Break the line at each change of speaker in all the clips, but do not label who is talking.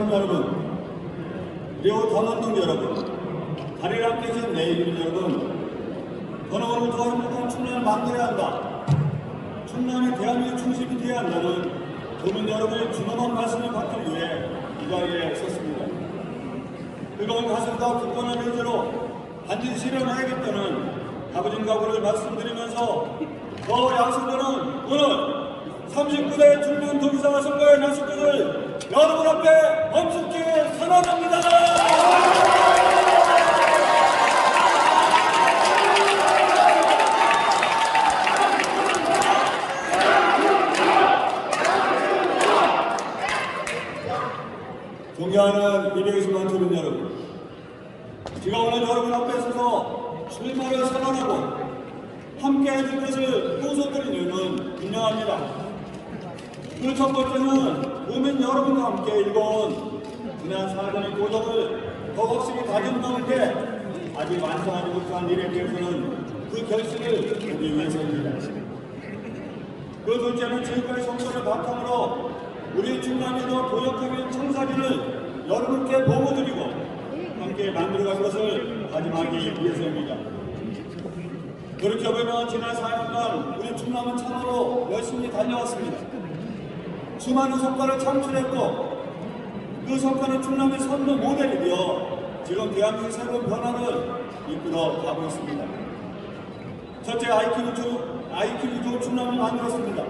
여러분, 그리고 당원동 여러분, 다리를 함께 계신 내일 여러분, 저는 오늘 더 행복한 충남을 만들어야 한다. 충남이 대한민국 중심이 되어야 한다는 도민 여러분의 준엄한 말씀을 받기 위해 이 자리에 섰습니다. 뜨거운 가슴과 굳건한 의지로 반드시 실현해야겠다는 다부진 각오를 말씀드리면서 더 약속드는 오늘 39대 중년 도지사 나설 것을 여러분 앞에 엄숙히 선언합니다. 존경하는 220만 주민 여러분, 제가 오늘 여러분 앞에 서서 출마를 선언하고 함께 해줄 것을 호소드린 이유는 분명합니다. 그 첫 번째는 국민 여러분과 함께 읽어온 지난 4년의 도덕을 더 확실히 다진 가운데 아직 완성하지 못한 일에 대해서는 그 결실을 보기 위해서입니다. 그 둘째는 지금까지 성과를 바탕으로 우리 더 도약하는 청사진을 여러분께 보고드리고 함께 만들어갈 것을 다짐하기 위해서입니다. 그렇게 보면 지난 4년간 우리 충남은 참으로 열심히 달려왔습니다. 수많은 성과를 창출했고 그 성과는 충남의 선도 모델이 되어 지금 대한민국 새로운 변화를 이끌어 가고 있습니다. 첫째 IQ 주 IQ 조 충남을 만들었습니다.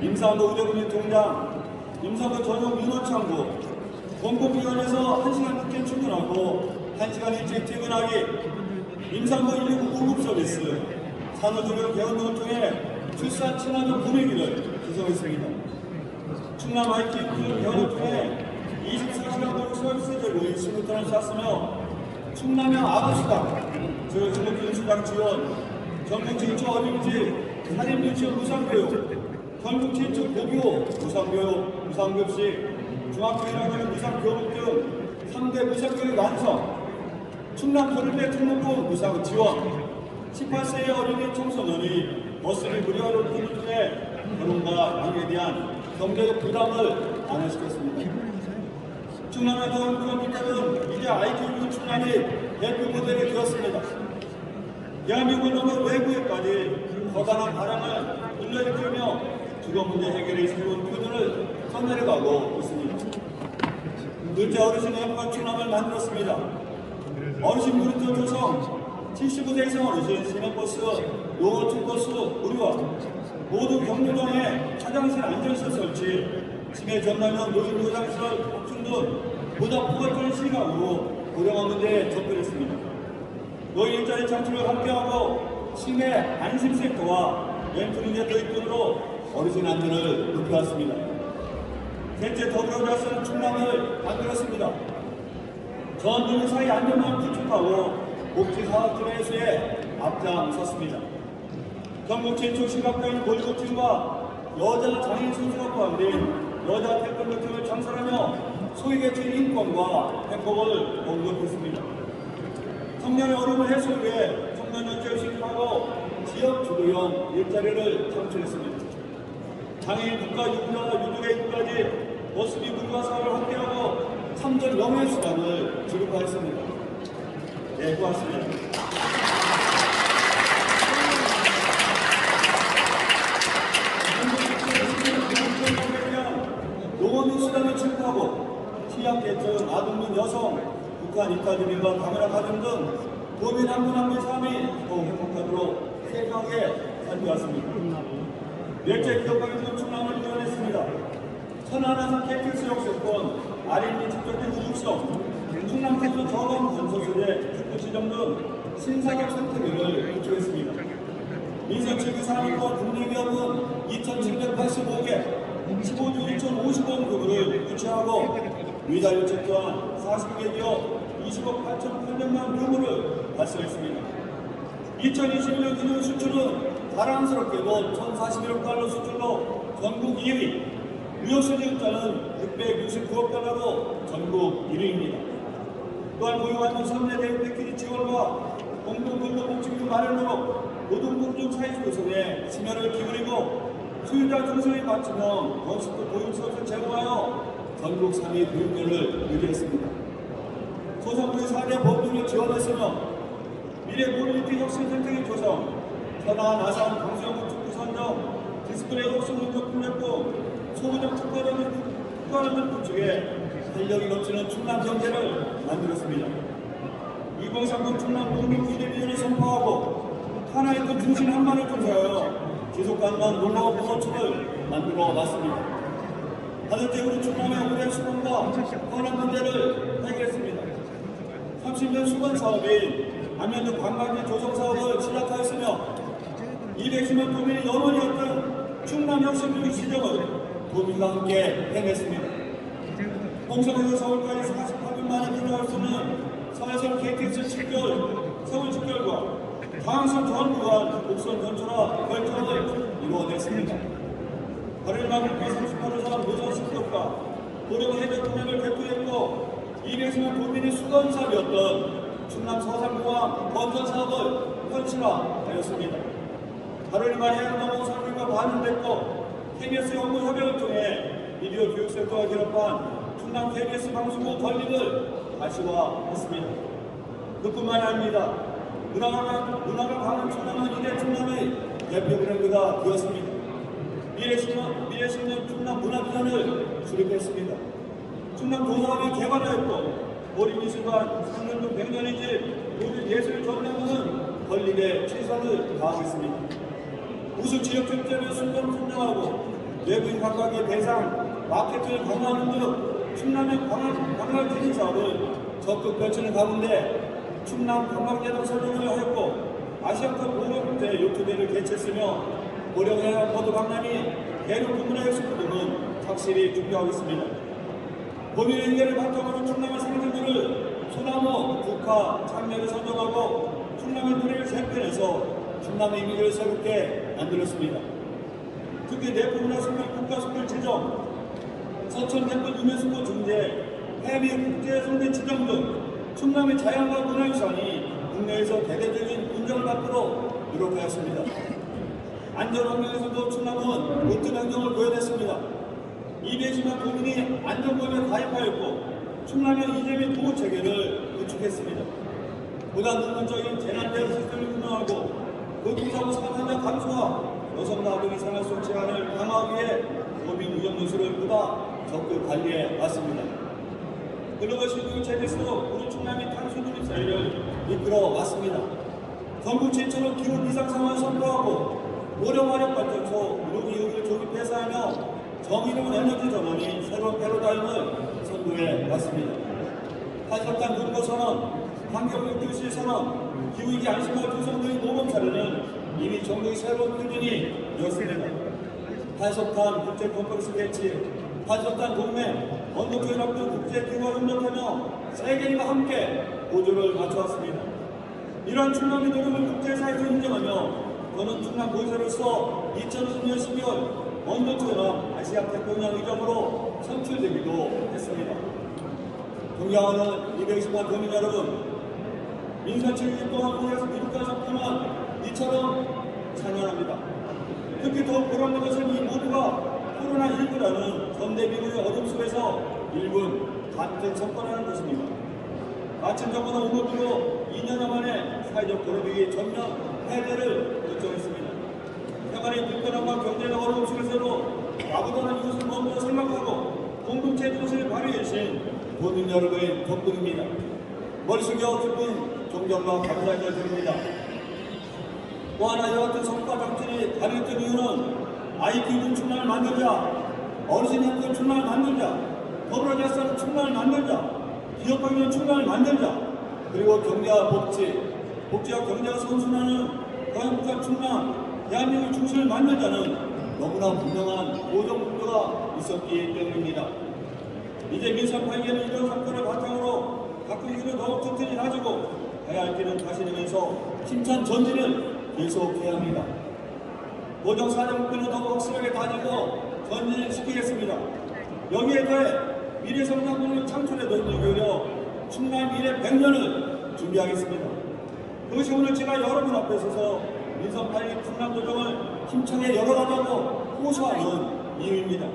임산부 의료군인 통장, 임산부 전용 민원창구, 공공기관에서 1시간 늦게 출근하고 1시간 일찍 퇴근하기, 임산부 119 구급 서비스, 산후조리원 개원을 통해 출산 친화적 구매기를 구성했습니다. 충남 IQ 개원을 통해 24시간 보육 서비스 제공이 시무턴을 쌌으며 충남형 아버지당, 즉 중국인수당 지원, 전국 진초 어린이집, 살인 유치원 무상교육, 전국 진초 고교 무상교육, 무상급식, 중학교 1학년 무상교육 등 3대 무상교육 완성, 충남 도립대 등록금 무상 지원, 18세의 어린이 청소년이 버스를 무료로 타는 중에 결혼과 양에 대한 경제적 부담을 완화시켰습니다. 충남의 더 행복한 따른 이제 IQ 충남이 대표 모델이 되었습니다. 대한민국을 넘어 외국에까지 거다한 바람을 불러일으키며 주거 문제 해결의 새로운 표준을 선내려가고 있습니다. 둘째 어르신 행복한 충남을 만들었습니다. 어르신 무리터 조성 75세 이상 어르신 시내버스, 노후층버스 무료화 모두 경로당에 화장실 안전시설 설치, 치매 전담형 노인 요양시설 확충 등 보다 포괄적인 시각으로 고령화 문제에 접근했습니다. 노인 일자리 창출을 함께하고 치매 안심 섹터와 멘토링의 도입 등으로 어르신 안전을 높여왔습니다. 셋째 더불어자선 충남을 만들었습니다. 전 노인 사이 안전망을 구축하고 복지 사업 진행수에 앞장섰습니다. 전국 최초 심각한 골고팀과 여자 장애인 선수가 포함된 여자 태권도 팀을 창설하며 소외계층 인권과 행복을 공급했습니다. 청년의 어려움을 해소를 위해 청년연체를 시급하고 지역 주도형 일자리를 창출했습니다. 장애인 국가 유구자 유족의 입까지 모습이 문화 사업을 함께하고 참전 명예수당을 지급하였습니다. 네, 고맙습니다. 농업인 수당을 지급하고 취약계층, 아동민 여성, 북한 이탈주민과 카메라 가정 등 도민 한분한분 삶이 더 행복하도록 세상에 살펴왔습니다. 넷째 기업가격은 충남을 구현했습니다. 천안함 KTX 역세권, RND 직접된 우주성, 충남태도 저감 건설소재 특구 지정 등 신사격 생태계를 구축했습니다. 민생체계 산업과 국내기업은 2,785개, 15조 1,050원 규모를 유치하고 위자유책 또한 40개 기업 20억 8,800만 규모를 달성했습니다. 2021년 기준 수출은 자랑스럽게도 1,041억 달러 수출로 전국 2위, 무역수지흑자는 669억 달러로 전국 1위입니다. 또한 고용활동 3대 대응 패키지 지원과 공동근로복지금 마련으로 노동공정 사회 구성에 심혈을 기울이고 수요자 중심에 맞추며 건축도 고용수업을 제공하여 전국 3위 교육열을 유지했습니다. 소상공인 4대 법률을 지원했으며 미래 모빌리티 혁신 생태계 조성, 현안 아산 강수영구 축구 선정, 디스플레이 혁신 능력 플랫폼, 소부정 특화라는 특화라는 구축에 활력이 넘치는 충남 경제를 만들었습니다. 2030 충남 농민 미래비전을 선포하고 하나의 그 중심 한만을 조사하여 지속 가능한 농업 농어촌을 만들어 놨습니다. 우리 충남의 오랜 수건과 헌한 문제를 해결했습니다. 30년 수건 사업인 안면도 관광지 조성 사업을 시작하였으며 210만 도민이 영원이었던 충남 혁신교육 시정을 도민과 함께 해냈습니다. 홍성에서 서울까지 48분 만에 들어갈 수 있는 서해선 KTX 7개월, 서울 7개월과 광선 전 구간 곡선 전철화 이루어냈습니다. 발을 막을 비 38호선 노선 신도과 고령 해저 통행을 개통했고 210만 도민이 수건사업이었던 충남 서산공항 건설 사업을 현실화하였습니다. 발을 막해 해양농업 설비가 반영됐고 KBS 연구 협약을 통해 미디어 교육센터와 결합한 충남 KBS 방송국 건립을 가시화했습니다. 그뿐만이 아닙니다. 문화가, 문화가 강한 충남은 이대 충남의 대표 브랜드가 되었습니다. 미래신년 충남 문화비전을 수립했습니다. 충남 도서관이 개관하였고 어린이술관, 상년동 백년이집, 모든 예술 전략은 건립에 최선을 다하겠습니다. 우수 지역 경제를 순정 성장하고 외부인 관광의 대상, 마케팅을 강화하는 등 충남의 관광, 관광 개선 사업을 적극 펼치는 가운데 충남 관광재단 설립을 하였고 아시아컵 모범국제 요트대를 개최했으며 고령해양 보도 박람회, 대륙 문화예술 등은 확실히 준비하겠습니다. 고민의 의견을 바탕으로 충남의 상징들을 소나무, 국화, 장례를 선정하고 충남의 노래를 재편해서 충남의 이미지를 새롭게 만들었습니다. 특히 내포문화선물 국가선물 지정, 서천 템플 유네스코 등재, 해외 국제 성대 지정 등 충남의 자연과 문화유산이 국내에서 대대적인 인정을 받도록 노력하였습니다. 안전환경에서도 충남은 으뜸 행동을 보여냈습니다. 220만 국민이 안전범에 가입하였고 충남의 이재명 보호 체계를 구축했습니다. 보다 능동적인 재난 대응 시스템을 운영하고 교통사고 사망자 감소와 여성 나들이 생활 속 제한을 강화하기 위해 도민 위험 요소를 보다 적극 관리해 왔습니다. 글로벌 신규 체제에서 우리 충남이 탄소 중립 사회를 이끌어 왔습니다. 전국 최초로 기후 비상 상황을 선포하고 고령화력 발전소 유기유기를 조기 폐쇄하며 정의로운 에너지 전환이 새로운 패러다임을 선도해 왔습니다. 한석탄 분고 선언, 환경적 교실 선언, 기후위기 안심할 조성 등의 모범 사례는 이미 정부의 새로운 표준이 되었습니다. 한석탄 국제 컨퍼런스 개최, 한석탄 동맹, 언덕 연합 등 국제 기구와 협력하며 세계인과 함께 보조를 맞춰왔습니다. 이러한 충남의 노력을 국제사회에서 인정하며 저는 충남 보세로서 2020년 12월 원도처럼 아시아 태평양 의정으로 선출되기도 했습니다. 존경하는 220만 도민 여러분, 민선 7년 동안 우리에서 미국 가셨지만 이처럼 찬양합니다. 특히 더 보람된 것은 이 모두가 코로나19라는 전대미국의 어둠 속에서 일군 같은 성과라는 것입니다. 마침 정부는 오늘부로 2년 만에 사회적 고립이 전면 해제를 결정했습니다. 생활의 불편함과 경제적 어려움 속에서도 나보다는 이것을 먼저 생각하고 공동체 정신을 발휘해 주신 국민 여러분의 덕분입니다. 숙여 기쁜 존경과 감사를 드립니다. 또 하나 같은 성과 정신이 발휘했던 이유는 IT 군 충남을 만들자, 어르신 학교 충남을 만들자, 더불어자산 충남을 만들자, 기업방면 충남을 만들자, 그리고 경제와 복지, 복지와 경제가 선순환하 는 거행복합 충남, 대한민국 중심을 만들자는 너무나 분명한 고정 목표가 있었기 때문입니다. 이제 민선 발견은 이런 사건을 바탕으로 이를 더욱 튼튼히 다지고 가야 할 길은 다시면서 힘찬 전진을 계속해야 합니다. 고정 사정 목표는 더욱 확실하게 다지고 전진시키겠습니다. 여기에 더해 미래 창출에 더 힘을 기울여 충남 미래 100년을 준비하겠습니다. 그것이 오늘 제가 여러분 앞에 서서 민선 8기 충남 도정을 힘차게 열어가자고 호소하는 이유입니다.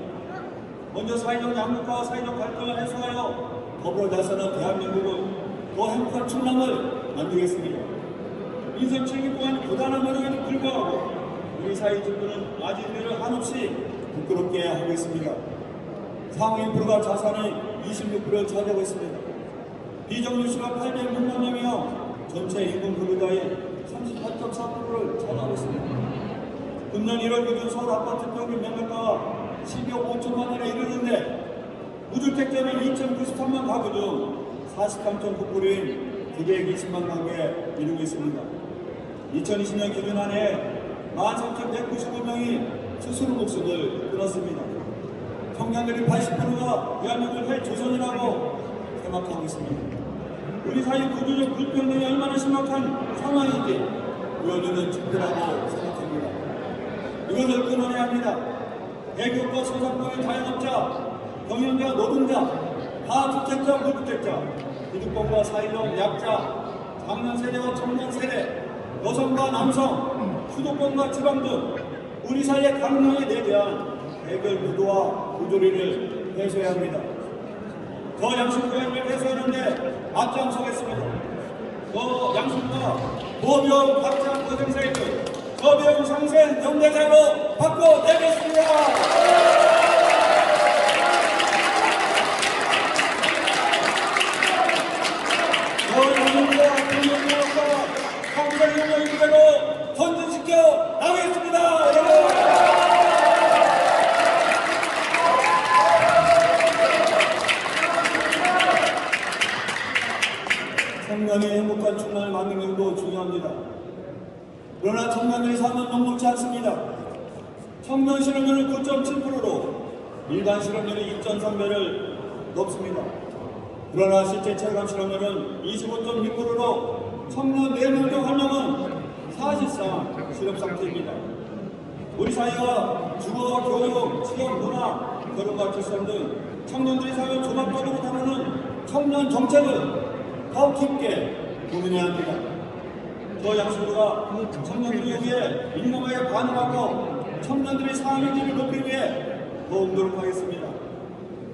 먼저 사회적 양극화와 사회적 갈등을 해소하여 더불어 나서는 대한민국은 더 행복한 충남을 만들겠습니다. 인생 7기 동안 고단한 노력에도 불구하고 우리 사회 정부는 우리를 한없이 부끄럽게 하고 있습니다. 상위 인프가 자산의 26%를 차지하고 있습니다. 비정규 수가 806만 명이며 전체 인구 근로자의 38.4%를 차지하고 있습니다. 금년 1월 기준 서울 아파트 평균 매매가가 12억 5천만 원에 이르는데 무주택자는 2,093만 가구 중 43.9%인 920만 가구에 이르고 있습니다. 2020년 기준 한 해 13,195명이 스스로 목숨을 끊었습니다. 청년들이 80%가 대한민국을 헬조선이라고 생각하고 있습니다. 우리 사회 구조적 불평등이 얼마나 심각한 상황인지 보여주는 증거라고 생각합니다. 이것을 끊어내야 합니다. 대기업과 소상공인 자영업자, 경영자, 노동자, 다주택자, 무주택자, 기득권과 사회적 약자, 장년 세대와 청년 세대, 여성과 남성, 수도권과 지방 등 우리 사회의 강령에 대한 대결 구도와 구조리를 해소해야 합니다. 저 양심구역을 해소하는데 앞장서겠습니다. 저 양심과 보병 박장 고생사회를 저병 상생 연대자로 바꿔내겠습니다. 저 양심과 공영구역과 한국의 그대로 전진시켜 나가겠습니다. 여러분. 청년이 행복한 충남을 만드는 것도 중요합니다. 그러나 청년들이 사는 녹록지 않습니다. 청년 실업률은 9.7%로 일반 실업률이 2.3배를 넘습니다. 그러나 실제 체감 실업률은 25.6%로 청년 4명 중 1명은 사실상 실업 상태입니다. 우리 사회가 주거, 교육, 취업, 문화, 결혼과 출산 등 청년들이 사회 종합적으로 다루는 청년 정책을 더 깊게 고민해야 합니다. 저 양수부가 청년들을 위해 민감하게 반응하고 청년들의 삶의질을 높이기 위해 더욱 노력하겠습니다.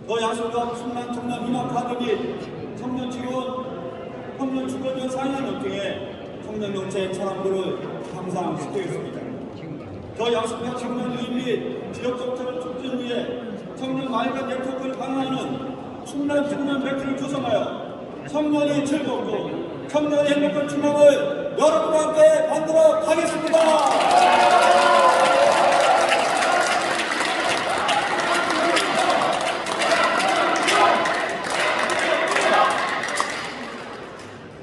저 양수부가 충남 청년 희망 및 청년 지원, 청년 지원 사회를 통해 청년 정책 철학들을 지키겠습니다. 저 양수부가 청년 유인 및 지역 정책을 촉진 위해 청년 마이크 네트워크를 강화하는 충남 청년 벨트를 조성하여 청년이 즐겁고 청년이 행복한 충남을 여러분과 함께 만들어 가겠습니다.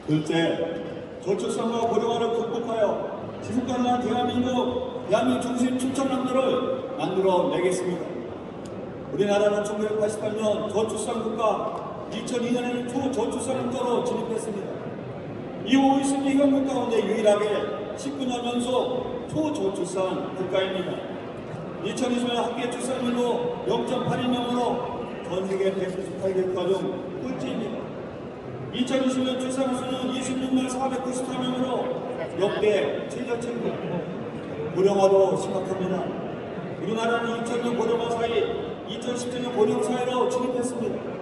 둘째, 저출산과 고령화를 극복하여 지속가능한 대한민국, 대한민국 중심 충청남도를 만들어 내겠습니다. 우리나라는 1988년 저출산 국가, 2002년에는 초저출산 국가로 진입했습니다. 이후 OECD 회원국 가운데 유일하게 19년 연속 초저출산 국가입니다. 2020년 합계 출산율로 0.81명으로 전 세계 198개 국가 중 꼴찌입니다. 2020년 출산 수는 26만 494명으로 역대 최저치입니다. 고령화도 심각합니다. 우리나라는 2000년 고령화 사이, 2017년 고령 사회로 진입했습니다.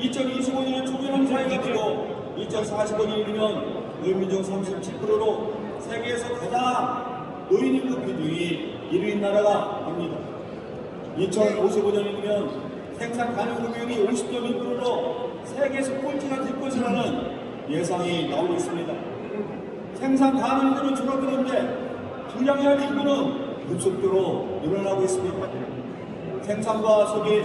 2025년은 초고령 사회가 되고 2045년이면 노인민 중 37%로 세계에서 가장 노인 인구 비중이 1위인 나라가 됩니다. 2055년이면 생산 가능 비율이 50.1%로 세계에서 꼴찌가 될 것이라는 예상이 나오고 있습니다. 생산 가능 인구는 줄어드는데 할 인구는 급속도로 늘어나고 있습니다. 생산과 소비,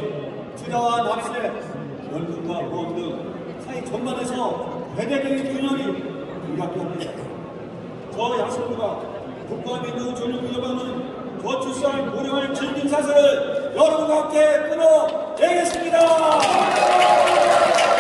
투자와 납세, 연금과 보험 등 사회 전반에서 대대적인 균형이 불가피합니다. 저 야수부가 국가 민주 전용 기업하는 저출산 고령을 즐긴 사슬을 여러분과 함께 끊어내겠습니다.